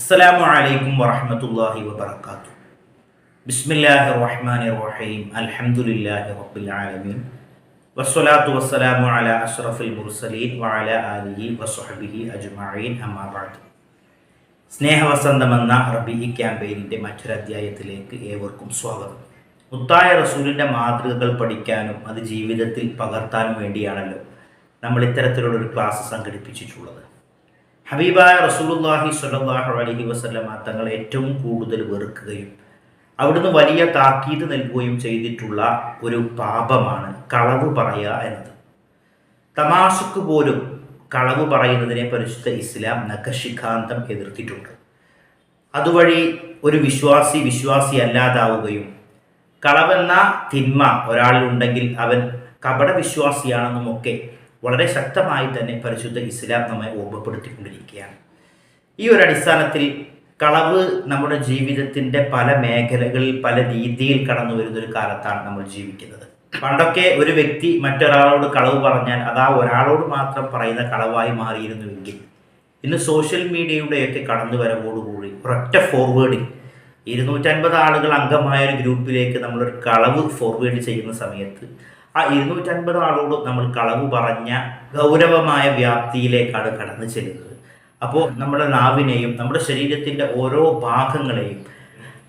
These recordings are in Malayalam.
അസ്സലാമു അലൈക്കും വറഹ്മത്തുള്ളാഹി വബറകാതുഹു. ബിസ്മില്ലാഹി റഹ്മാനിർ റഹീം അൽഹംദുലില്ലാഹി റബ്ബിൽ ആലമീൻ. വസ്സലാത്തു വസ്സലാമു അലാ അഷ്റഫിൽ മുർസലീൻ വഅലാ ആലിഹി വസ്വഹ്ബിഹി അജ്മഈൻ. അമ്മാ ബഅദ്. സ്നേഹവസന്തമെന്ന റബി ക്യാമ്പയിനിന്റെ മറ്റൊരു അധ്യായത്തിലേക്ക് ഏവർക്കും സ്വാഗതം. മുത്തായ റസൂലിന്റെ മാതൃകകൾ പഠിക്കാനും അത് ജീവിതത്തിൽ പകർത്താനും വേണ്ടിയാണല്ലോ നമ്മൾ ഇത്തരത്തിലുള്ളൊരു ക്ലാസ് സംഘടിപ്പിച്ചിട്ടുള്ളത്. ഹബീബായ റസൂലുള്ളാഹി സ്വല്ലല്ലാഹു അലൈഹി വസല്ലമ തങ്ങൾ ഏറ്റവും കൂടുതൽ വെറുക്കുകയും അവിടുന്ന് വലിയ താക്കീത് നൽകുകയും ചെയ്തിട്ടുള്ള ഒരു പാപമാണ് കളവ് പറയുക എന്നത്. തമാശക്ക് പോലും കളവ് പറയുന്നതിനെ പരിശുദ്ധ ഇസ്ലാം നഖശിഖാന്തം എതിർത്തിട്ടുണ്ട്. അതുവഴി ഒരു വിശ്വാസി വിശ്വാസി അല്ലാതാവുകയും കളവെന്ന തിന്മ ഒരാളിലുണ്ടെങ്കിൽ അവൻ കപട വിശ്വാസിയാണെന്നുമൊക്കെ വളരെ ശക്തമായി തന്നെ പരിശുദ്ധ ഇസ്ലാം നമ്മെ ഓർമ്മപ്പെടുത്തിക്കൊണ്ടിരിക്കുകയാണ്. ഈ ഒരു അടിസ്ഥാനത്തിൽ കളവ് നമ്മുടെ ജീവിതത്തിന്റെ പല മേഖലകളിൽ പല രീതിയിൽ കടന്നു വരുന്ന ഒരു കാലത്താണ് നമ്മൾ ജീവിക്കുന്നത്. പണ്ടൊക്കെ ഒരു വ്യക്തി മറ്റൊരാളോട് കളവ് പറഞ്ഞാൽ അത് ആ ഒരാളോട് മാത്രം പറയുന്ന കളവായി മാറിയിരുന്നുവെങ്കിൽ ഇന്ന് സോഷ്യൽ മീഡിയയുടെയൊക്കെ കടന്നു വരവോടുകൂടി ഒരൊറ്റ ഫോർവേഡിൽ ഇരുന്നൂറ്റൻപത് ആളുകൾ അംഗമായ ഒരു ഗ്രൂപ്പിലേക്ക് നമ്മളൊരു കളവ് ഫോർവേഡ് ചെയ്യുന്ന സമയത്ത് ആ ഇരുന്നൂറ്റൻപത് ആളോട് നമ്മൾ കളവ് പറഞ്ഞ ഗൗരവമായ വ്യാപ്തിയിലേക്കാണ് കടന്നു ചെല്ലുന്നത്. അപ്പോൾ നമ്മുടെ നാവിനെയും നമ്മുടെ ശരീരത്തിന്റെ ഓരോ ഭാഗങ്ങളെയും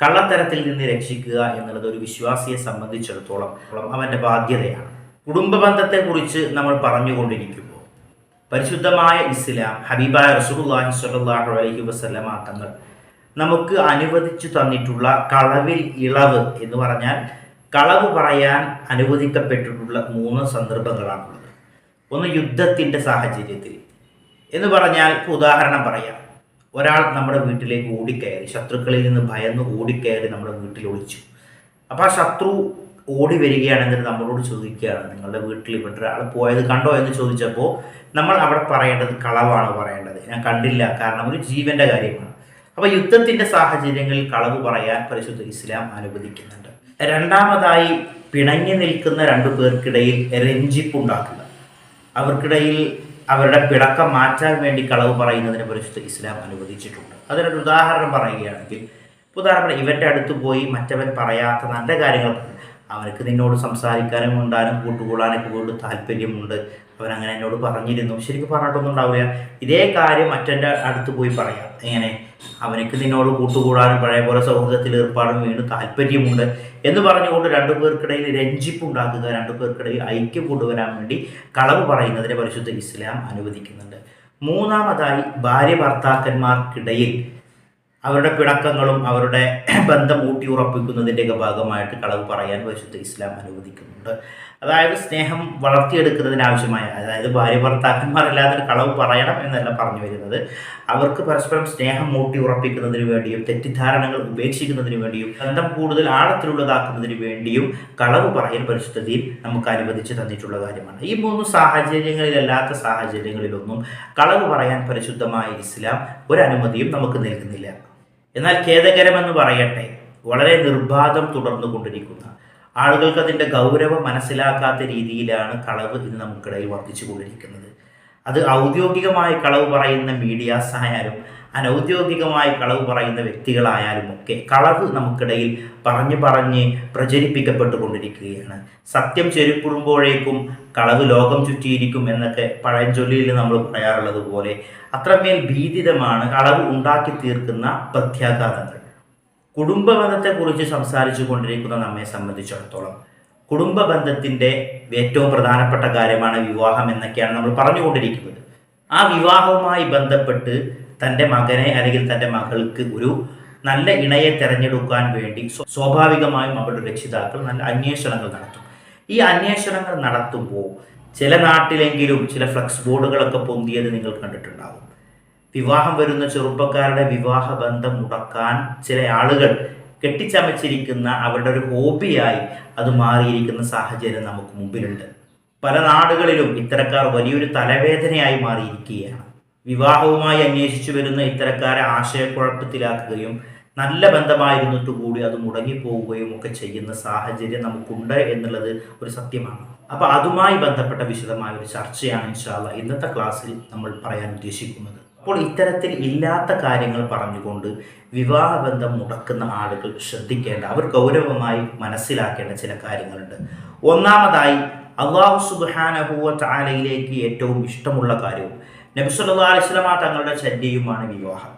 കള്ളത്തരത്തിൽ നിന്ന് രക്ഷിക്കുക എന്നുള്ളത് ഒരു വിശ്വാസിയെ സംബന്ധിച്ചിടത്തോളം അവന്റെ ബാധ്യതയാണ്. കുടുംബ ബന്ധത്തെക്കുറിച്ച് നമ്മൾ പറഞ്ഞുകൊണ്ടിരിക്കുമ്പോൾ പരിശുദ്ധമായ ഇസ്ലാം ഹബീബായ റസൂലുള്ളാഹി സ്വല്ലല്ലാഹു അലൈഹി വസല്ലമ തങ്ങൾ നമുക്ക് അനുവദിച്ചു തന്നിട്ടുള്ള കളവിൽ ഇളവ് എന്ന് പറഞ്ഞാൽ കളവ് പറയാൻ അനുവദിക്കപ്പെട്ടിട്ടുള്ള മൂന്ന് സന്ദർഭങ്ങളാണുള്ളത്. ഒന്ന് യുദ്ധത്തിന്റെ സാഹചര്യത്തിൽ. എന്ന് പറഞ്ഞാൽ ഉദാഹരണം പറയാം. ഒരാൾ നമ്മുടെ വീട്ടിലേക്ക് ഓടിക്കയറി ശത്രുക്കളിൽ നിന്ന് ഭയന്ന് ഓടിക്കയറി നമ്മുടെ വീട്ടിൽ ഒളിച്ചു. അപ്പോൾ ആ ശത്രു ഓടി വരികയാണെങ്കിൽ നമ്മളോട് ചോദിക്കുകയാണ് നിങ്ങളുടെ വീട്ടിൽ ഇവിടെ ഒരാൾ പോയത് കണ്ടോ? എന്ന് ചോദിച്ചപ്പോൾ നമ്മൾ അവിടെ പറയേണ്ടത് കളവാണ് പറയേണ്ടത്. ഞാൻ കണ്ടില്ല കാരണം ഒരു ജീവന്റെ കാര്യമാണ്. അപ്പോൾ യുദ്ധത്തിന്റെ സാഹചര്യങ്ങളിൽ കളവ് പറയാൻ പരിശുദ്ധ ഇസ്ലാം അനുവദിക്കുന്നുണ്ട്. രണ്ടാമതായി പിണങ്ങി നിൽക്കുന്ന രണ്ടു പേർക്കിടയിൽ രഞ്ജിപ്പുണ്ടാക്കുക അവർക്കിടയിൽ അവരുടെ പിടക്കം മാറ്റാൻ വേണ്ടി കളവ് പറയുന്നതിനെ പരിശുദ്ധ ഇസ്ലാം അനുവദിച്ചിട്ടുണ്ട്. അതിനൊരു ഉദാഹരണം പറയുകയാണെങ്കിൽ ഉദാഹരണം ഇവന്റെ അടുത്ത് പോയി മറ്റവൻ പറയാത്ത നല്ല കാര്യങ്ങൾ അവർക്ക് നിന്നോട് സംസാരിക്കാനും ഉണ്ടാനും കൂട്ടുകൂടാനൊക്കെ കൂടുതൽ താല്പര്യമുണ്ട്. അവൻ അങ്ങനെ എന്നോട് പറഞ്ഞിരുന്നു. ശരിക്കും പറഞ്ഞിട്ടൊന്നും ഉണ്ടാവില്ല. ഇതേ കാര്യം മറ്റന്റെ അടുത്ത് പോയി പറയാം. എങ്ങനെ? അവനക്ക് നിന്നോട് കൂട്ടുകൂടാനും പഴയ പോലെ സൗഹൃദത്തിൽ ഏർപ്പാടും വീണ്ടും താല്പര്യമുണ്ട് എന്ന് പറഞ്ഞുകൊണ്ട് രണ്ടു പേർക്കിടയിൽ രഞ്ജിപ്പുണ്ടാക്കുക രണ്ടു പേർക്കിടയിൽ ഐക്യം കൊണ്ടുവരാൻ വേണ്ടി കളവ് പറയുന്നതിനെ പരിശുദ്ധ ഇസ്ലാം അനുവദിക്കുന്നുണ്ട്. മൂന്നാമതായി ഭാര്യ ഭർത്താക്കന്മാർക്കിടയിൽ അവരുടെ പിണക്കങ്ങളും അവരുടെ ബന്ധം ഊട്ടിയുറപ്പിക്കുന്നതിന്റെയൊക്കെ ഭാഗമായിട്ട് കളവ് പറയാൻ പരിശുദ്ധ ഇസ്ലാം അനുവദിക്കുന്നുണ്ട്. അതായത് സ്നേഹം വളർത്തിയെടുക്കുന്നതിന് ആവശ്യമായ അതായത് ഭാര്യ ഭർത്താക്കന്മാരില്ലാതൊരു കളവ് പറയണം എന്നല്ല പറഞ്ഞു വരുന്നത്. അവർക്ക് പരസ്പരം സ്നേഹം മൂട്ടി ഉറപ്പിക്കുന്നതിന് വേണ്ടിയും തെറ്റിദ്ധാരണകൾ ഉപേക്ഷിക്കുന്നതിന് വേണ്ടിയും ബന്ധം കൂടുതൽ ആഴത്തിലുള്ളതാക്കുന്നതിന് വേണ്ടിയും കളവ് പറയൽ പരിസ്ഥിതിയിൽ നമുക്ക് അനുവദിച്ച് തന്നിട്ടുള്ള കാര്യമാണ്. ഈ മൂന്ന് സാഹചര്യങ്ങളിലല്ലാത്ത സാഹചര്യങ്ങളിലൊന്നും കളവ് പറയാൻ പരിശുദ്ധമായ ഇസ്ലാം ഒരനുമതിയും നമുക്ക് നൽകുന്നില്ല. എന്നാൽ ഖേദകരമെന്ന് പറയട്ടെ വളരെ നിർബാധം തുടർന്നു കൊണ്ടിരിക്കുന്ന ആളുകൾക്ക് അതിന്റെ ഗൗരവം മനസ്സിലാക്കാത്ത രീതിയിലാണ് കളവ് ഇന്ന് നമുക്കിടയിൽ വർദ്ധിച്ചു കൊണ്ടിരിക്കുന്നത്. അത് ഔദ്യോഗികമായി കളവ് പറയുന്ന മീഡിയാസ് ആയാലും അനൗദ്യോഗികമായി കളവ് പറയുന്ന വ്യക്തികളായാലും ഒക്കെ കളവ് നമുക്കിടയിൽ പറഞ്ഞു പറഞ്ഞ് പ്രചരിപ്പിക്കപ്പെട്ടുകൊണ്ടിരിക്കുകയാണ്. സത്യം ചെരുപ്പിടുമ്പോഴേക്കും കളവ് ലോകം ചുറ്റിയിരിക്കും എന്നൊക്കെ പഴഞ്ചൊല്ലിയിൽ നമ്മൾ പറയാറുള്ളത് പോലെ അത്രമേൽ ഭീതിതമാണ് കളവ് ഉണ്ടാക്കി തീർക്കുന്ന പ്രത്യാഘാതങ്ങൾ. കുടുംബ ബന്ധത്തെക്കുറിച്ച് സംസാരിച്ചു കൊണ്ടിരിക്കുന്ന നമ്മെ സംബന്ധിച്ചിടത്തോളം കുടുംബ ബന്ധത്തിന്റെ ഏറ്റവും പ്രധാനപ്പെട്ട കാര്യമാണ് വിവാഹം എന്നൊക്കെയാണ് നമ്മൾ പറഞ്ഞുകൊണ്ടിരിക്കുന്നത്. ആ വിവാഹവുമായി ബന്ധപ്പെട്ട് തന്റെ മകനെ അല്ലെങ്കിൽ തന്റെ മകൾക്ക് ഒരു നല്ല ഇണയെ തിരഞ്ഞെടുക്കാൻ വേണ്ടി സ്വാഭാവികമായും അവരുടെ രക്ഷിതാക്കൾ നല്ല അന്വേഷണങ്ങൾ നടത്തും. ഈ അന്വേഷണങ്ങൾ നടത്തുമ്പോൾ ചില നാട്ടിലെങ്കിലും ചില ഫ്ലക്സ് ബോർഡുകളൊക്കെ പൊന്തിയത് നിങ്ങൾ കണ്ടിട്ടുണ്ടാവും. വിവാഹം വരുന്ന ചെറുപ്പക്കാരുടെ വിവാഹ ബന്ധം മുടക്കാൻ ചില ആളുകൾ കെട്ടിച്ചമച്ചിരിക്കുന്ന അവരുടെ ഒരു ഹോബിയായി അത് മാറിയിരിക്കുന്ന സാഹചര്യം നമുക്ക് മുമ്പിലുണ്ട്. പല നാടുകളിലും ഇത്തരക്കാർ വലിയൊരു തലവേദനയായി മാറിയിരിക്കുകയാണ്. വിവാഹവുമായി അന്വേഷിച്ചു വരുന്ന ഇത്തരക്കാരെ ആശയക്കുഴപ്പത്തിലാക്കുകയും നല്ല ബന്ധമായിരുന്നിട്ട് കൂടി അത് മുടങ്ങിപ്പോവുകയും ഒക്കെ ചെയ്യുന്ന സാഹചര്യം നമുക്കുണ്ട് എന്നുള്ളത് ഒരു സത്യമാണ്. അപ്പോൾ അതുമായി ബന്ധപ്പെട്ട വിശദമായ ഒരു ചർച്ചയാണ് ഇൻഷാല്ല ഇന്നത്തെ ക്ലാസ്സിൽ നമ്മൾ പറയാൻ ഉദ്ദേശിക്കുന്നത്. അപ്പോൾ ഇത്തരത്തിൽ ഇല്ലാത്ത കാര്യങ്ങൾ പറഞ്ഞുകൊണ്ട് വിവാഹബന്ധം മുടക്കുന്ന ആളുകൾ ശ്രദ്ധിക്കേണ്ട അവർ ഗൗരവമായി മനസ്സിലാക്കേണ്ട ചില കാര്യങ്ങളുണ്ട്. ഒന്നാമതായി അള്ളാഹു സുബാനഹുവ ചാലയിലേക്ക് ഏറ്റവും ഇഷ്ടമുള്ള കാര്യവും നബിസുല്ലാ അലിസ്ലമ തങ്ങളുടെ ചര്യയുമാണ് വിവാഹം.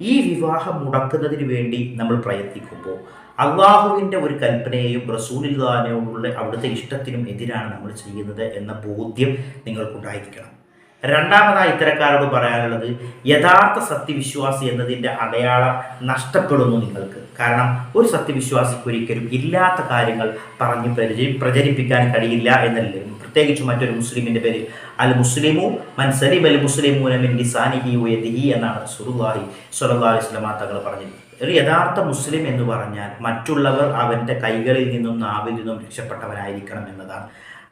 ഈ വിവാഹം മുടക്കുന്നതിന് വേണ്ടി നമ്മൾ പ്രയത്നിക്കുമ്പോൾ അള്ളാഹുവിന്റെ ഒരു കൽപ്പനയെയും റസൂലില്ലാനോടുള്ള അവിടുത്തെ ഇഷ്ടത്തിനും എതിരാണ് നമ്മൾ ചെയ്യുന്നത് എന്ന ബോധ്യം നിങ്ങൾക്കുണ്ടായിരിക്കണം. രണ്ടാമതായി ഇത്തരക്കാരോട് പറയാനുള്ളത് യഥാർത്ഥ സത്യവിശ്വാസി എന്നതിന്റെ അടയാളം നഷ്ടപ്പെടുന്നു നിങ്ങൾക്ക്. കാരണം ഒരു സത്യവിശ്വാസിക്ക് ഒരിക്കലും ഇല്ലാത്ത കാര്യങ്ങൾ പറഞ്ഞ് പരിചയം പ്രചരിപ്പിക്കാൻ കഴിയില്ല എന്നല്ലേ? പ്രത്യേകിച്ച് മറ്റൊരു മുസ്ലിമിന്റെ പേര് അൽ മുസ്ലിമു മൻ അൽ മുസ്ലിമൂന സാനിഹി ലിസാനിഹി വയദിഹി എന്നാണ് സുറുല്ലാഹി സ്വല്ലല്ലാഹി അലൈഹി വസല്ലമ തങ്ങൾ പറഞ്ഞത് ഒരു യഥാർത്ഥ മുസ്ലിം എന്ന് പറഞ്ഞാൽ മറ്റുള്ളവർ അവന്റെ കൈകളിൽ നിന്നും നാവിൽ നിന്നും രക്ഷപ്പെട്ടവനായിരിക്കണം എന്നതാണ്.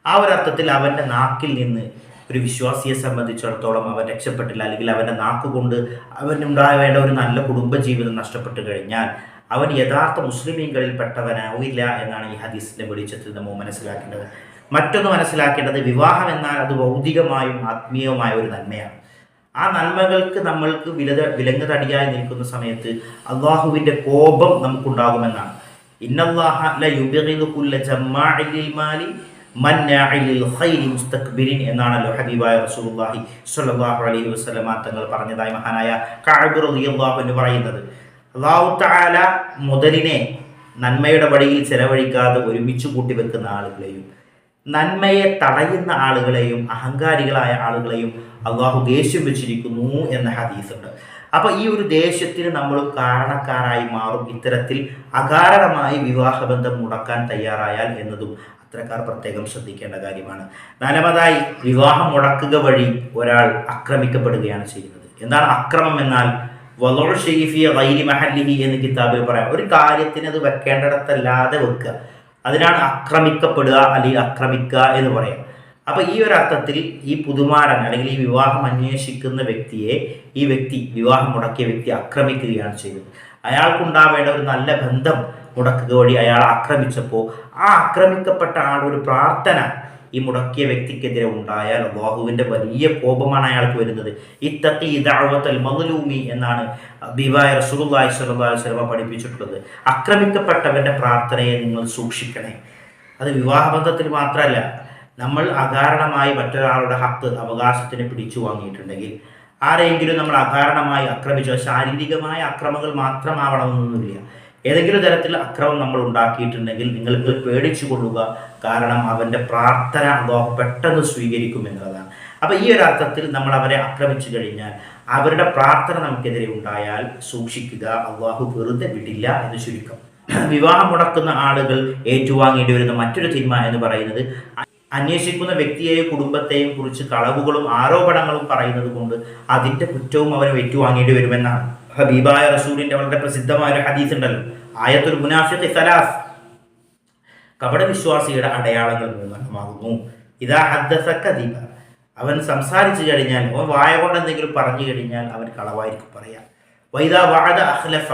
ആ ഒരു അർത്ഥത്തിൽ അവന്റെ നാക്കിൽ നിന്ന് ഒരു വിശ്വാസിയെ സംബന്ധിച്ചിടത്തോളം അവൻ രക്ഷപ്പെട്ടില്ല. അല്ലെങ്കിൽ അവന്റെ നാക്കുകൊണ്ട് അവനുണ്ടായ വേണ്ട ഒരു നല്ല കുടുംബജീവിതം നഷ്ടപ്പെട്ടു കഴിഞ്ഞാൽ അവൻ യഥാർത്ഥ മുസ്ലിമീങ്ങളിൽ പെട്ടവനാവില്ല എന്നാണ് ഈ ഹദീസിന്റെ വെളിച്ചത്തിൽ നമ്മൾ മനസ്സിലാക്കേണ്ടത്. മറ്റൊന്ന് മനസ്സിലാക്കേണ്ടത് വിവാഹം എന്നാൽ അത് ഭൗതികമായും ആത്മീയവുമായ ഒരു നന്മയാണ്. ആ നന്മകൾക്ക് നമ്മൾക്ക് വില വിലങ്ങ് തടിയായി നിൽക്കുന്ന സമയത്ത് അള്ളാഹുവിന്റെ കോപം നമുക്കുണ്ടാകുമെന്നാണ്. ഇന്നല്ലാഹ ല കുല്ല ജമ്മാഇലിൽ മാലി എന്നാണല്ലോ ഹബീബായ റസൂലുള്ളാഹി സ്വല്ലല്ലാഹു അലൈഹി വസല്ലമ തങ്ങൾ പറഞ്ഞതായി മഹാനായ കഅബ് റളിയല്ലാഹു അൻഹു പറയുന്നത്. അല്ലാഹു തആല മുതലിനെ നന്മയുടെ വഴിയിൽ ചെലവഴിക്കാതെ ഒരുമിച്ച് കൂട്ടി വെക്കുന്ന ആളുകളെയും നന്മയെ തടയുന്ന ആളുകളെയും അഹങ്കാരികളായ ആളുകളെയും അള്ളാഹു ദേഷ്യം വെച്ചിരിക്കുന്നു എന്ന ഹദീസുണ്ട്. അപ്പൊ ഈ ഒരു ദേഷ്യത്തിന് നമ്മൾ കാരണക്കാരായി മാറും. ഇത്തരത്തിൽ അകാരണമായി വിവാഹബന്ധം മുടക്കാൻ തയ്യാറായാൽ എന്നതും അത്തരക്കാർ പ്രത്യേകം ശ്രദ്ധിക്കേണ്ട കാര്യമാണ്. നാലാമതായി വിവാഹം മുടക്കുക വഴി ഒരാൾ ആക്രമിക്കപ്പെടുകയാണ് ചെയ്യുന്നത്. എന്താണ് അക്രമം എന്നാൽ? വലോൾ ഷെയ്ഫിയ വൈരി മഹല്ലിഹി എന്ന് കിതാബിൽ പറയാം. ഒരു കാര്യത്തിന് അത് വെക്കേണ്ടിടത്തല്ലാതെ വെക്കുക. അതിനാണ് ആക്രമിക്കപ്പെടുക അല്ലെങ്കിൽ ആക്രമിക്കുക എന്ന് പറയാം. അപ്പോൾ ഈ ഒരു അർത്ഥത്തിൽ ഈ പുതുമാരൻ അല്ലെങ്കിൽ ഈ വിവാഹം അന്വേഷിക്കുന്ന വ്യക്തിയെ ഈ വ്യക്തി വിവാഹം മുടക്കിയ വ്യക്തി ആക്രമിക്കുകയാണ് ചെയ്യുന്നത്. അയാൾക്കുണ്ടാവേണ്ട ഒരു നല്ല ബന്ധം മുടക്കുക വഴി അയാൾ ആക്രമിച്ചപ്പോൾ ആ ആക്രമിക്കപ്പെട്ട ആൾ ഒരു പ്രാർത്ഥന ഈ മുടക്കിയ വ്യക്തിക്കെതിരെ ഉണ്ടായാൽ അള്ളാഹുവിന്റെ വലിയ കോപമാണ് അയാൾക്ക് വരുന്നത്. ഇത്തത്തി ഇതാഴ്വത്തൽ മദ്ലൂമി എന്നാണ് ബിബായ സ്വല്ലല്ലാഹു അലൈഹി വസല്ലം പഠിപ്പിച്ചിട്ടുള്ളത്. ആക്രമിക്കപ്പെട്ടവന്റെ പ്രാർത്ഥനയെ നിങ്ങൾ സൂക്ഷിക്കണേ. അത് വിവാഹബന്ധത്തിൽ മാത്രമല്ല നമ്മൾ അകാരണമായി മറ്റൊരാളുടെ ഹക്ക് അവകാശത്തിന് പിടിച്ചു വാങ്ങിയിട്ടുണ്ടെങ്കിൽ ആരെങ്കിലും നമ്മൾ അകാരണമായി ആക്രമിച്ചോ ശാരീരികമായ അക്രമങ്ങൾ മാത്രമാവണമെന്നൊന്നുമില്ല. ഏതെങ്കിലും തരത്തിൽ അക്രമം നമ്മൾ ഉണ്ടാക്കിയിട്ടുണ്ടെങ്കിൽ നിങ്ങൾക്ക് പേടിച്ചു കൊള്ളുക. കാരണം അവന്റെ പ്രാർത്ഥന അള്ളാഹു പെട്ടെന്ന് സ്വീകരിക്കും എന്നുള്ളതാണ്. അപ്പോൾ ഈ ഒരു അർത്ഥത്തിൽ നമ്മൾ അവരെ ആക്രമിച്ചു കഴിഞ്ഞാൽ അവരുടെ പ്രാർത്ഥന നമുക്കെതിരെ ഉണ്ടായാൽ സൂക്ഷിക്കുക. അള്ളാഹു വെറുതെ വിടില്ല എന്ന് ചുരുക്കം. വിവാഹം മുടക്കുന്ന ആളുകൾ ഏറ്റുവാങ്ങേണ്ടി വരുന്ന മറ്റൊരു തീരുമാനം എന്ന് പറയുന്നത് അന്വേഷിക്കുന്ന വ്യക്തിയെയും കുടുംബത്തെയും കുറിച്ച് കളവുകളും ആരോപണങ്ങളും പറയുന്നത് കൊണ്ട് അതിന്റെ കുറ്റവും അവരെ ഏറ്റുവാങ്ങേണ്ടി വരുമെന്നാണ്. ഹബീബായ റസൂലിന്റെ വളരെ പ്രസിദ്ധമായ ഒരു ഹദീസ് ഉണ്ടല്ലോ. ആയത്തുൽ മുനാഫിഖ് സലാസ്. കപട വിശ്വാസിയുടെ അടയാളങ്ങൾ മൂന്നെണ്ണമാകുന്നു ഇതാ കദിബ അവൻ സംസാരിച്ചു കഴിഞ്ഞാൽ അവൻ വായ കൊണ്ട് എന്തെങ്കിലും പറഞ്ഞു കഴിഞ്ഞാൽ അവൻ കളവായിരിക്കും പറയാം. വൈദാ വാദ അഹ്ലഫ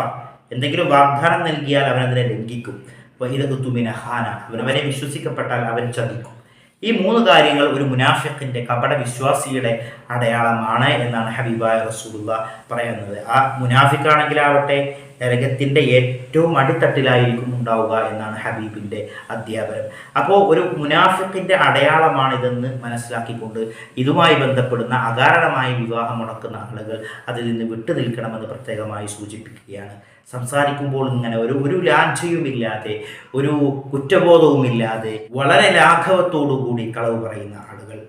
എന്തെങ്കിലും വാഗ്ദാനം നൽകിയാൽ അവൻ അതിനെ ലംഘിക്കും. വൈദ കുത്തുമിന ഹാന. അവൻ അവനെ വിശ്വസിക്കപ്പെട്ടാൽ അവൻ ചതിക്കും. ഈ മൂന്ന് കാര്യങ്ങൾ ഒരു മുനാഫിഖിന്റെ കപട വിശ്വാസിയുടെ അടയാളമാണ് എന്നാണ് ഹബീബായ റസൂലുള്ള പറയുന്നത്. ആ മുനാഫിക്കാണെങ്കിലാവട്ടെ നരകത്തിന്റെ ഏറ്റവും അടിത്തട്ടിലായിരിക്കും ഉണ്ടാവുക എന്നാണ് ഹബീബിന്റെ അധ്യാപനം അപ്പോൾ ഒരു മുനാഫിക്കിന്റെ അടയാളമാണിതെന്ന് മനസ്സിലാക്കിക്കൊണ്ട് ഇതുമായി ബന്ധപ്പെടുന്ന അകാരണമായി വിവാഹം മുടക്കുന്ന ആളുകൾ അതിൽ നിന്ന് വിട്ടു നിൽക്കണമെന്ന് പ്രത്യേകമായി സൂചിപ്പിക്കുകയാണ്. സംസാരിക്കുമ്പോൾ ഇങ്ങനെ ഒരു ഒരു ലാഞ്ചയുമില്ലാതെ ഒരു കുറ്റബോധവുമില്ലാതെ വളരെ ലാഘവത്തോടു കൂടി കളവ് പറയുന്ന ആളുകൾ.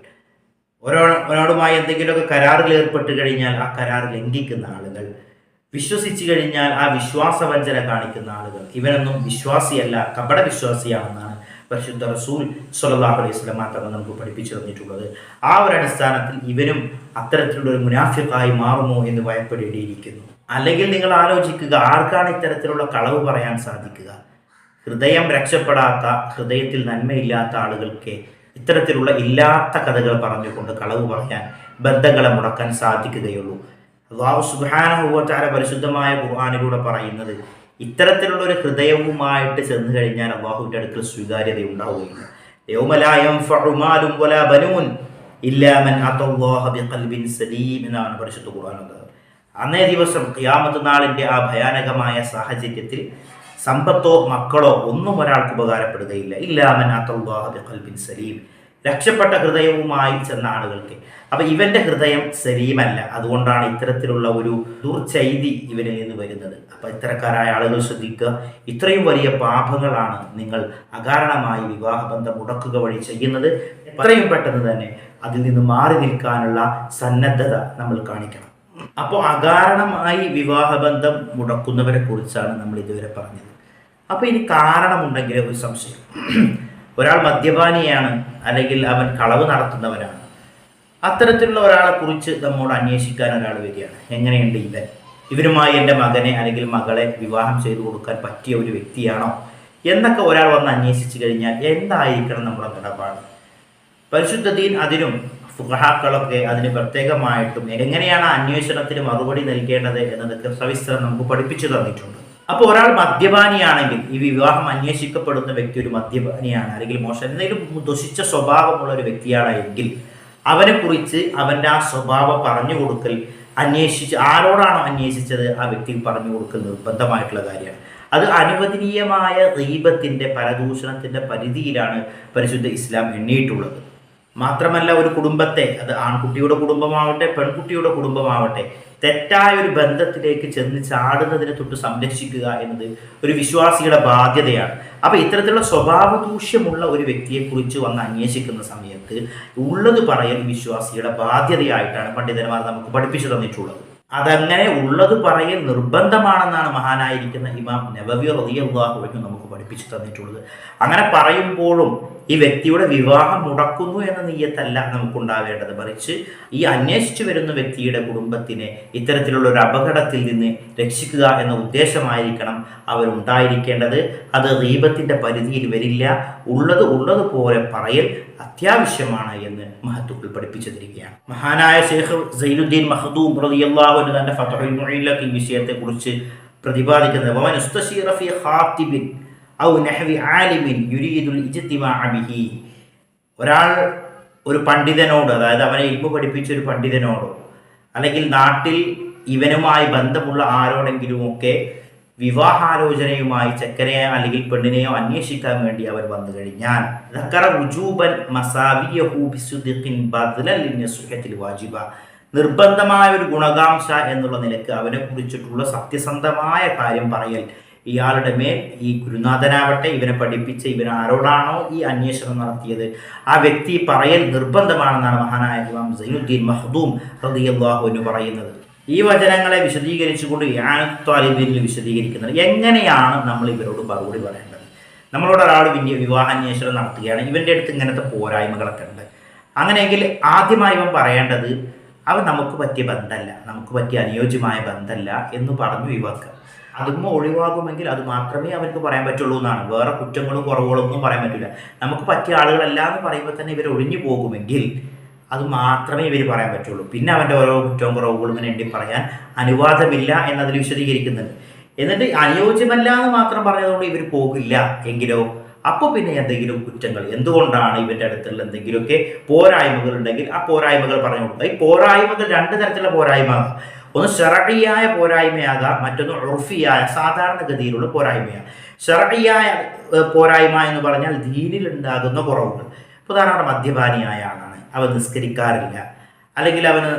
ഒരാൾ ഒരാളുമായി എന്തെങ്കിലുമൊക്കെ കരാറിൽ ഏർപ്പെട്ട് കഴിഞ്ഞാൽ ആ കരാർ ലംഘിക്കുന്ന ആളുകൾ. വിശ്വസിച്ചു കഴിഞ്ഞാൽ ആ വിശ്വാസവഞ്ചന കാണിക്കുന്ന ആളുകൾ. ഇവനൊന്നും വിശ്വാസിയല്ല കപട വിശ്വാസിയാണെന്നാണ് പരിശുദ്ധ റസൂൽ സല്ലല്ലാഹു അലൈഹി വസല്ലം മാത്രമേ നമുക്ക് പഠിപ്പിച്ചു തന്നിട്ടുള്ളത്. ആ ഒരു അടിസ്ഥാനത്തിൽ ഇവനും അത്തരത്തിലുള്ള ഒരു മുനാഫിക്കായി മാറുമോ എന്ന് ഭയപ്പെടേണ്ടിയിരിക്കുന്നു. അല്ലെങ്കിൽ നിങ്ങൾ ആലോചിക്കുക ആർക്കാണ് ഇത്തരത്തിലുള്ള കളവ് പറയാൻ സാധിക്കുക? ഹൃദയം രക്ഷപ്പെടാത്ത ഹൃദയത്തിൽ നന്മയില്ലാത്ത ആളുകൾക്ക് ഇത്തരത്തിലുള്ള ഇല്ലാത്ത കഥകൾ പറഞ്ഞുകൊണ്ട് കളവ് പറയാൻ ബന്ധങ്ങളെ മുടക്കാൻ സാധിക്കുകയുള്ളൂ. അള്ളാഹു സുബാനുഭവത്താര പരിശുദ്ധമായ ഖുർആാനിലൂടെ പറയുന്നത് ഇത്തരത്തിലുള്ള ഒരു ഹൃദയവുമായിട്ട് ചെന്ന് കഴിഞ്ഞാൽ അള്ളാഹുവിന്റെ അടുക്കൽ സ്വീകാര്യത ഉണ്ടാവുകയില്ല എന്നാണ് പരിശുദ്ധ ഖുർആാനുള്ളത് അന്നേ ദിവസം ഖിയാമത്ത് നാളിന്റെ ആ ഭയാനകമായ സാഹചര്യത്തിൽ സമ്പത്തോ മക്കളോ ഒന്നും ഒരാൾക്ക് ഉപകാരപ്പെടുകയില്ല. ഇല്ലാമൻ അത്തല്ലാഹ ബിഖൽബിൻ സലീം. രക്ഷപ്പെട്ട ഹൃദയവുമായി ചെന്ന ആളുകൾക്ക്. അപ്പൊ ഇവന്റെ ഹൃദയം സലീമല്ല. അതുകൊണ്ടാണ് ഇത്തരത്തിലുള്ള ഒരു ദുർചൈതി ഇവനിൽ നിന്ന് വരുന്നത്. അപ്പൊ ഇത്തരക്കാരായ ആളുകൾ ശ്രദ്ധിക്കുക. ഇത്രയും വലിയ പാപങ്ങളാണ് നിങ്ങൾ അകാരണമായി വിവാഹബന്ധം മുടക്കുക വഴി ചെയ്യുന്നത്. എത്രയും പെട്ടെന്ന് തന്നെ അതിൽ നിന്ന് മാറി നിൽക്കാനുള്ള സന്നദ്ധത നമ്മൾ കാണിക്കണം. അപ്പോൾ അകാരണമായി വിവാഹബന്ധം മുടക്കുന്നവരെ കുറിച്ചാണ് നമ്മൾ ഇതുവരെ പറഞ്ഞത്. അപ്പോൾ ഇനി കാരണമുണ്ടെങ്കിൽ ഒരു സംശയം. ഒരാൾ മദ്യപാനിയാണ് അല്ലെങ്കിൽ അവൻ കളവ് നടത്തുന്നവനാണ്. അത്തരത്തിലുള്ള ഒരാളെ കുറിച്ച് നമ്മോട് അന്വേഷിക്കാൻ ഒരാൾ വരികയാണ്. എങ്ങനെയുണ്ട് ഇവൻ? ഇവരുമായി എന്റെ മകനെ അല്ലെങ്കിൽ മകളെ വിവാഹം ചെയ്തു കൊടുക്കാൻ പറ്റിയ ഒരു വ്യക്തിയാണോ? എന്നൊക്കെ ഒരാൾ വന്ന് അന്വേഷിച്ചു കഴിഞ്ഞാൽ എന്തായിരിക്കണം നമ്മുടെ നിലപാട്? പരിശുദ്ധതീൻ അതിനും ഫുഹാക്കളൊക്കെ അതിന് പ്രത്യേകമായിട്ടും എങ്ങനെയാണ് അന്വേഷണത്തിന് മറുപടി നൽകേണ്ടത് എന്നതൊക്കെ സവിസ്തരം നമുക്ക് പഠിപ്പിച്ചു തന്നിട്ടുണ്ട്. അപ്പോൾ ഒരാൾ മദ്യപാനിയാണെങ്കിൽ ഈ വിവാഹം അന്വേഷിക്കപ്പെടുന്ന വ്യക്തി ഒരു മദ്യപാനിയാണ്. അല്ലെങ്കിൽ മോശം. എന്തെങ്കിലും ദുഷിച്ച സ്വഭാവമുള്ള ഒരു വ്യക്തിയാണെങ്കിൽ അവനെ കുറിച്ച് അവന്റെ ആ സ്വഭാവം പറഞ്ഞു കൊടുക്കൽ അന്വേഷിച്ച് ആരോടാണോ അന്വേഷിച്ചത് ആ വ്യക്തിക്ക് പറഞ്ഞു കൊടുക്കൽ നിർബന്ധമായിട്ടുള്ള കാര്യമാണ്. അത് അനുവദനീയമായ ദീപത്തിന്റെ പരദൂഷണത്തിന്റെ പരിധിയിലാണ് പരിശുദ്ധ ഇസ്ലാം എണ്ണിയിട്ടുള്ളത്. മാത്രമല്ല ഒരു കുടുംബത്തെ അത് ആൺകുട്ടിയുടെ കുടുംബമാവട്ടെ പെൺകുട്ടിയുടെ കുടുംബമാവട്ടെ തെറ്റായ ഒരു ബന്ധത്തിലേക്ക് ചെന്ന് ചാടുന്നതിനെ തൊട്ട് സംരക്ഷിക്കുക എന്നത് ഒരു വിശ്വാസിയുടെ ബാധ്യതയാണ്. അപ്പൊ ഇത്തരത്തിലുള്ള സ്വഭാവ ദൂഷ്യമുള്ള ഒരു വ്യക്തിയെ കുറിച്ച് വന്ന് അന്വേഷിക്കുന്ന സമയത്ത് ഉള്ളത് പറയൽ വിശ്വാസിയുടെ ബാധ്യതയായിട്ടാണ് പണ്ഡിതന്മാർ നമുക്ക് പഠിപ്പിച്ചു തന്നിട്ടുള്ളത്. അതങ്ങനെ ഉള്ളത് പറയൽ നിർബന്ധമാണെന്നാണ് മഹാനായിരിക്കുന്ന ഇമാം നബവി റളിയല്ലാഹു അൻഹു നമുക്ക് പഠിപ്പിച്ചു തന്നിട്ടുള്ളത്. അങ്ങനെ പറയുമ്പോഴും ഈ വ്യക്തിയുടെ വിവാഹം മുടക്കുന്നു എന്ന നീയത്തല്ല നമുക്കുണ്ടാവേണ്ടത്. മറിച്ച് ഈ അന്വേഷിച്ചു വരുന്ന വ്യക്തിയുടെ കുടുംബത്തിനെ ഇത്തരത്തിലുള്ള ഒരു അപകടത്തിൽ നിന്ന് രക്ഷിക്കുക എന്ന ഉദ്ദേശമായിരിക്കണം അവരുണ്ടായിരിക്കേണ്ടത്. അത് ദീപത്തിന്റെ പരിധിയിൽ വരില്ല. ഉള്ളത് ഉള്ളതുപോലെ പറയൽ അത്യാവശ്യമാണ് എന്ന് മഹത്തുക്കൾ പഠിപ്പിച്ചു തരികയാണ് മഹാനായ ഷെയ്ഖ് സൈനുദ്ദീൻ മഹദൂം റളിയല്ലാഹു തന്റെ ഫതഹുൽ വിഷയത്തെക്കുറിച്ച് പ്രതിപാദിക്കുന്നത് ഔ ആലിമിൻ യുരീദുൽ ബിഹി. ഒരാൾ ഒരു പണ്ഡിതനോട് അതായത് അവനെ ഇൽമു പഠിപ്പിച്ച ഒരു പണ്ഡിതനോടോ അല്ലെങ്കിൽ നാട്ടിൽ ഇവനുമായി ബന്ധമുള്ള ആരോടെങ്കിലുമൊക്കെ വിവാഹാലോചനയുമായി ചെക്കനെയോ അല്ലെങ്കിൽ പെണ്ണിനെയോ അന്വേഷിക്കാൻ വേണ്ടി അവർ വന്നു കഴിഞ്ഞാൽ നിർബന്ധമായ ഒരു ഗുണകാംക്ഷ എന്നുള്ള നിലയ്ക്ക് അവനെ കുറിച്ചിട്ടുള്ള സത്യസന്ധമായ കാര്യം പറയൽ ഇയാളുടെ മേൽ ഈ ഗുരുനാഥനാവട്ടെ ഇവനെ പഠിപ്പിച്ച ഇവൻ ആരോടാണോ ഈ അന്വേഷണം നടത്തിയത്? ആ വ്യക്തി പറയൽ നിർബന്ധമാണെന്നാണ് മഹാനായ ഇമാം സൈനുദ്ദീൻ മഹദൂം റളിയല്ലാഹു എന്ന് പറയുന്നത്. ഈ വചനങ്ങളെ വിശദീകരിച്ചുകൊണ്ട് യാനത്വാലിബിനിൽ വിശദീകരിക്കുന്നത് എങ്ങനെയാണ് നമ്മൾ ഇവരോട് മറുപടി പറയേണ്ടത്? നമ്മളോട് ഒരാൾ വിന്യ വിവാഹാന്വേഷണം നടത്തുകയാണ് ഇവന്റെ അടുത്ത് ഇങ്ങനത്തെ പോരായ്മകളൊക്കെ ഉണ്ട്. അങ്ങനെയെങ്കിൽ ആദ്യമായി ഇവൻ പറയേണ്ടത് അവൻ നമുക്ക് പറ്റിയ ബന്ധമല്ല നമുക്ക് പറ്റിയ അനുയോജ്യമായ ബന്ധമല്ല എന്ന് പറഞ്ഞു ഒഴിവാക്കുക. അതും ഒഴിവാകുമെങ്കിൽ അത് മാത്രമേ അവർക്ക് പറയാൻ പറ്റുള്ളൂ എന്നാണ്. വേറെ കുറ്റങ്ങളും കുറവുകളും ഒന്നും പറയാൻ പറ്റില്ല നമുക്ക് പറ്റിയ ആളുകളല്ല എന്ന് പറയുമ്പോൾ തന്നെ ഇവർ ഒഴിഞ്ഞു പോകുമെങ്കിൽ അത് മാത്രമേ ഇവർ പറയാൻ പറ്റുള്ളൂ. പിന്നെ അവന്റെ ഓരോ കുറ്റവും കുറവുകളും എണ്ണി പറയാൻ അനുവാദമില്ല എന്നതിൽ വിശദീകരിക്കുന്നുണ്ട്. എന്നിട്ട് അനുയോജ്യമല്ല എന്ന് മാത്രം പറഞ്ഞതുകൊണ്ട് ഇവർ പോകില്ല എങ്കിലോ? അപ്പോൾ പിന്നെ എന്തെങ്കിലും കുറ്റങ്ങൾ? എന്തുകൊണ്ടാണ് ഇവന്റെ അടുത്തുള്ള എന്തെങ്കിലുമൊക്കെ പോരായ്മകൾ ഉണ്ടെങ്കിൽ ആ പോരായ്മകൾ പറഞ്ഞു കൊടുക്കുക. ഈ പോരായ്മകൾ രണ്ട് തരത്തിലുള്ള പോരായ്മ ഒന്ന് ഷെറിയായ പോരായ്മയാകാം മറ്റൊന്ന് ഉറുഫിയായ സാധാരണഗതിയിലുള്ള പോരായ്മയാണ്. ഷെറിയായ പോരായ്മ എന്ന് പറഞ്ഞാൽ ദീനിലുണ്ടാകുന്ന കുറവുകൾ. ഉദാഹരണം മദ്യപാനിയായ ആളാണ് അവൻ നിസ്കരിക്കാറില്ല. അല്ലെങ്കിൽ അവന്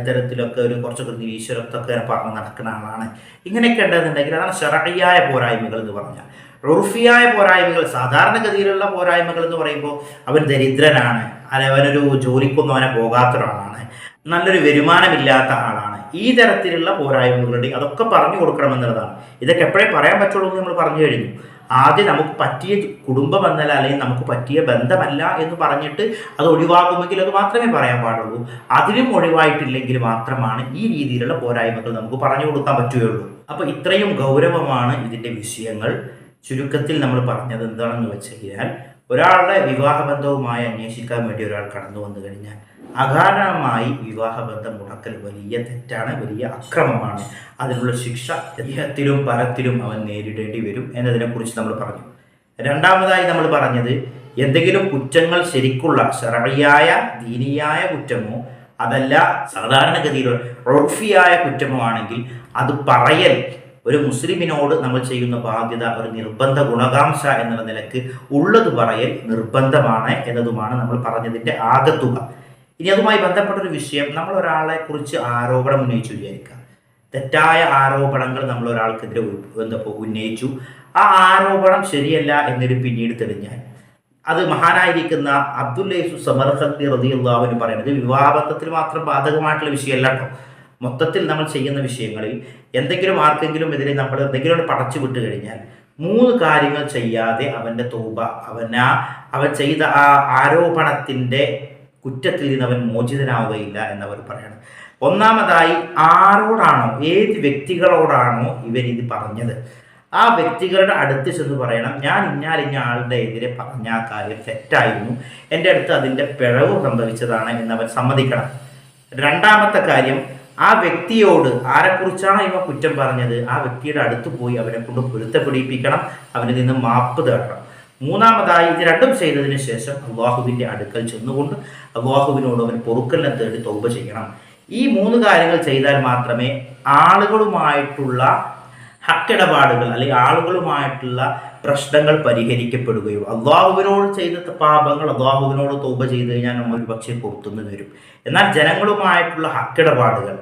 ഇത്തരത്തിലൊക്കെ ഒരു കുറച്ചൊക്കെ ഈശ്വരത്തൊക്കെ പറഞ്ഞ് നടക്കുന്ന ആളാണ്. ഇങ്ങനെയൊക്കെ ഉണ്ടെന്നുണ്ടെങ്കിൽ അതാണ് ഷെറിയായ പോരായ്മകൾ എന്ന് പറഞ്ഞാൽ. റുർഫിയായ പോരായ്മകൾ സാധാരണഗതിയിലുള്ള പോരായ്മകൾ എന്ന് പറയുമ്പോൾ അവൻ ദരിദ്രനാണ്. അല്ലെ അവനൊരു ജോലിക്കൊന്നും അവനെ പോകാത്ത ഒരാളാണ് നല്ലൊരു വരുമാനമില്ലാത്ത ആളാണ്. ഈ തരത്തിലുള്ള പോരായ്മകളുണ്ട് അതൊക്കെ പറഞ്ഞു കൊടുക്കണമെന്നുള്ളതാണ്. ഇതൊക്കെ എപ്പോഴേ പറയാൻ പറ്റുള്ളൂ എന്ന് നമ്മൾ പറഞ്ഞു കഴിഞ്ഞു. ആദ്യം നമുക്ക് പറ്റിയ കുടുംബം എന്നല്ല അല്ലെങ്കിൽ നമുക്ക് പറ്റിയ ബന്ധമല്ല എന്ന് പറഞ്ഞിട്ട് അത് ഒഴിവാക്കുമെങ്കിൽ അത് മാത്രമേ പറയാൻ പാടുള്ളൂ. അതിലും ഒഴിവായിട്ടില്ലെങ്കിൽ മാത്രമാണ് ഈ രീതിയിലുള്ള പോരായ്മകൾ നമുക്ക് പറഞ്ഞു കൊടുക്കാൻ പറ്റുകയുള്ളൂ. അപ്പോൾ ഇത്രയും ഗൗരവമാണ് ഇതിന്റെ വിഷയങ്ങൾ. ചുരുക്കത്തിൽ നമ്മൾ പറഞ്ഞത് എന്താണെന്ന് വെച്ച് കഴിഞ്ഞാൽ ഒരാളുടെ വിവാഹബന്ധവുമായി അന്വേഷിക്കാൻ വേണ്ടി ഒരാൾ കടന്നു വന്നു കഴിഞ്ഞാൽ അകാരണമായി വിവാഹബന്ധം മുടക്കൽ വലിയ തെറ്റാണ് വലിയ അക്രമമാണ്. അതിനുള്ള ശിക്ഷ ഇഹത്തിലും പരത്തിലും അവൻ നേരിടേണ്ടി വരും എന്നതിനെക്കുറിച്ച് നമ്മൾ പറഞ്ഞു. രണ്ടാമതായി നമ്മൾ പറഞ്ഞത് എന്തെങ്കിലും കുറ്റങ്ങൾ ശരിക്കുള്ള ശരണിയായ ദീനിയായ കുറ്റമോ അതല്ല സാധാരണഗതിയിൽ റോഫിയായ കുറ്റമോ ആണെങ്കിൽ അത് പറയൽ ഒരു മുസ്ലിമിനോട് നമ്മൾ ചെയ്യുന്ന ബാധ്യത ഒരു നിർബന്ധ ഗുണകാംക്ഷ എന്നുള്ള നിലയ്ക്ക് ഉള്ളത് പറയൽ നിർബന്ധമാണ് എന്നതുമാണ് നമ്മൾ പറഞ്ഞതിന്റെ ആകത്തുക ഇനി അതുമായി ബന്ധപ്പെട്ട ഒരു വിഷയം നമ്മൾ ഒരാളെ കുറിച്ച് ആരോപണം ഉന്നയിച്ചു വിചാരിക്കുക. തെറ്റായ ആരോപണങ്ങൾ നമ്മൾ ഒരാൾക്കെതിരെ എന്തപ്പോ ഉന്നയിച്ചു. ആ ആരോപണം ശരിയല്ല എന്നൊരു പിന്നീട് തെളിഞ്ഞാൽ. അത് മഹാനായിരിക്കുന്ന അബ്ദുല്ലൈസു സമർഹത്തി റതിയുള്ളവന് പറയുന്നത് വിവാഹബന്ധത്തിൽ മാത്രം ബാധകമായിട്ടുള്ള വിഷയമല്ല കേട്ടോ. മൊത്തത്തിൽ നമ്മൾ ചെയ്യുന്ന വിഷയങ്ങളിൽ എന്തെങ്കിലും ആർക്കെങ്കിലും എതിരെ നമ്മൾ എന്തെങ്കിലും പടച്ചു വിട്ട് കഴിഞ്ഞാൽ മൂന്ന് കാര്യങ്ങൾ ചെയ്യാതെ അവന്റെ തോപ അവൻ ആ അവൻ ചെയ്ത ആ ആരോപണത്തിന്റെ കുറ്റത്തിൽ നിന്ന് അവൻ മോചിതനാവുകയില്ല എന്നവർ പറയണം. ഒന്നാമതായി ആരോടാണോ ഏത് വ്യക്തികളോടാണോ ഇവരിത് പറഞ്ഞത്? ആ വ്യക്തികളുടെ അടുത്ത് ചെന്ന് പറയണം ഞാൻ ഇന്നാലിഞ്ഞ ഇന്ന ആളുടെ എതിരെ പറഞ്ഞ ആ കാര്യം തെറ്റായിരുന്നു എന്റെ അടുത്ത് അതിന്റെ പിഴവ് സംഭവിച്ചതാണ് എന്നവൻ സമ്മതിക്കണം. രണ്ടാമത്തെ കാര്യം ആ വ്യക്തിയോട് ആരെക്കുറിച്ചാണ് ഇവ കുറ്റം പറഞ്ഞത്? ആ വ്യക്തിയുടെ അടുത്ത് പോയി അവനെ കൊണ്ട് പൊരുത്തപ്പെടിപ്പിക്കണം അവനിൽ നിന്ന് മാപ്പ് തേടണം. മൂന്നാമതായി ഇത് രണ്ടും ചെയ്തതിന് ശേഷം അള്ളാഹുവിന്റെ അടുക്കൽ ചെന്നുകൊണ്ട് അള്ളാഹുവിനോട് അവൻ പൊറുക്കലിനെ തേടി തൗബ ചെയ്യണം. ഈ മൂന്ന് കാര്യങ്ങൾ ചെയ്താൽ മാത്രമേ ആളുകളുമായിട്ടുള്ള ഹക്കിടപാടുകൾ അല്ലെങ്കിൽ ആളുകളുമായിട്ടുള്ള പ്രശ്നങ്ങൾ പരിഹരിക്കപ്പെടുകയും അള്ളാഹുവിനോട് ചെയ്ത പാപങ്ങൾ അള്ളാഹുവിനോട് തോപ ചെയ്ത് കഴിഞ്ഞാൽ നമ്മൾ ഒരു പക്ഷേ പുറത്തുനിന്ന് വരും. എന്നാൽ ജനങ്ങളുമായിട്ടുള്ള ഹക്കിടപാടുകൾ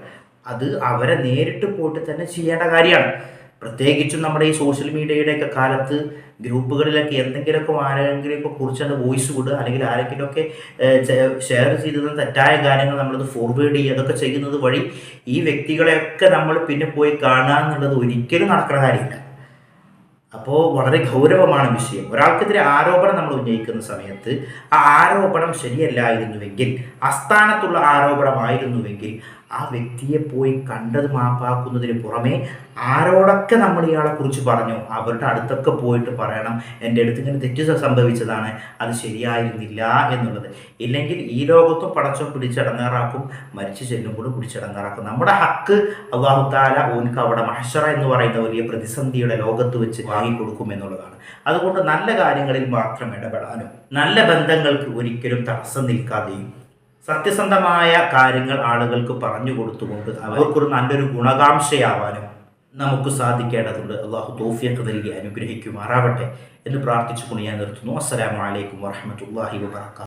അത് അവരെ നേരിട്ട് പോയിട്ട് തന്നെ ചെയ്യേണ്ട കാര്യമാണ്. പ്രത്യേകിച്ചും നമ്മുടെ ഈ സോഷ്യൽ മീഡിയയുടെയൊക്കെ കാലത്ത് ഗ്രൂപ്പുകളിലൊക്കെ എന്തെങ്കിലുമൊക്കെ ആരെങ്കിലുമൊക്കെ അത് വോയിസ് വിടുക അല്ലെങ്കിൽ ആരെങ്കിലുമൊക്കെ ഷെയർ ചെയ്തത് തെറ്റായ കാര്യങ്ങൾ നമ്മളത് ഫോർവേഡ് ചെയ്യുക അതൊക്കെ ചെയ്യുന്നത് വഴി ഈ വ്യക്തികളെയൊക്കെ നമ്മൾ പിന്നെ പോയി കാണുക എന്നുള്ളത് ഒരിക്കലും നടക്കുന്ന കാര്യമില്ല. അപ്പോൾ വളരെ ഗൗരവമാണ് വിഷയം. ഒരാൾക്കെതിരെ ആരോപണം നമ്മൾ ഉന്നയിക്കുന്ന സമയത്ത് ആ ആരോപണം ശരിയല്ലായിരുന്നുവെങ്കിൽ അസ്ഥാനത്തുള്ള ആരോപണമായിരുന്നുവെങ്കിൽ ആ വ്യക്തിയെ പോയി കണ്ടത് മാപ്പാക്കുന്നതിന് പുറമെ ആരോടൊക്കെ നമ്മൾ ഇയാളെ കുറിച്ച് പറഞ്ഞു അവരുടെ അടുത്തൊക്കെ പോയിട്ട് പറയണം എന്റെ അടുത്ത് ഇങ്ങനെ തെറ്റ് സംഭവിച്ചതാണ് അത് ശരിയായിരുന്നില്ല എന്നുള്ളത്. ഇല്ലെങ്കിൽ ഈ ലോകത്തും പടച്ചോ പിടിച്ചടങ്ങാറാക്കും മരിച്ചു ചെല്ലുമ്പോൾ പിടിച്ചടങ്ങാറാക്കും. നമ്മുടെ ഹക്ക് അള്ളാഹു താല ഓൻക്ക് അവിടെ മഹഷറ എന്ന് പറയുന്ന വലിയ പ്രതിസന്ധിയുടെ ലോകത്ത് വെച്ച് വാങ്ങിക്കൊടുക്കും എന്നുള്ളതാണ്. അതുകൊണ്ട് നല്ല കാര്യങ്ങളിൽ മാത്രം ഇടപെടാനും നല്ല ബന്ധങ്ങൾക്ക് ഒരിക്കലും തടസ്സം നിൽക്കാതെയും സത്യസന്ധമായ കാര്യങ്ങൾ ആളുകൾക്ക് പറഞ്ഞു കൊടുത്തുകൊണ്ട് അവർക്കൊരു നല്ലൊരു ഗുണകാംക്ഷയാവാനും നമുക്ക് സാധിക്കേണ്ടതുണ്ട്. അള്ളാഹു തോഫിയൊക്കെ നൽകി അനുഗ്രഹിക്കുമാറാവട്ടെ എന്ന് പ്രാർത്ഥിച്ചുകൊണ്ട് ഞാൻ നിർത്തുന്നു. അസ്സലാമലൈക്കും വാഹമത്തല്ലാഹി വാത്തു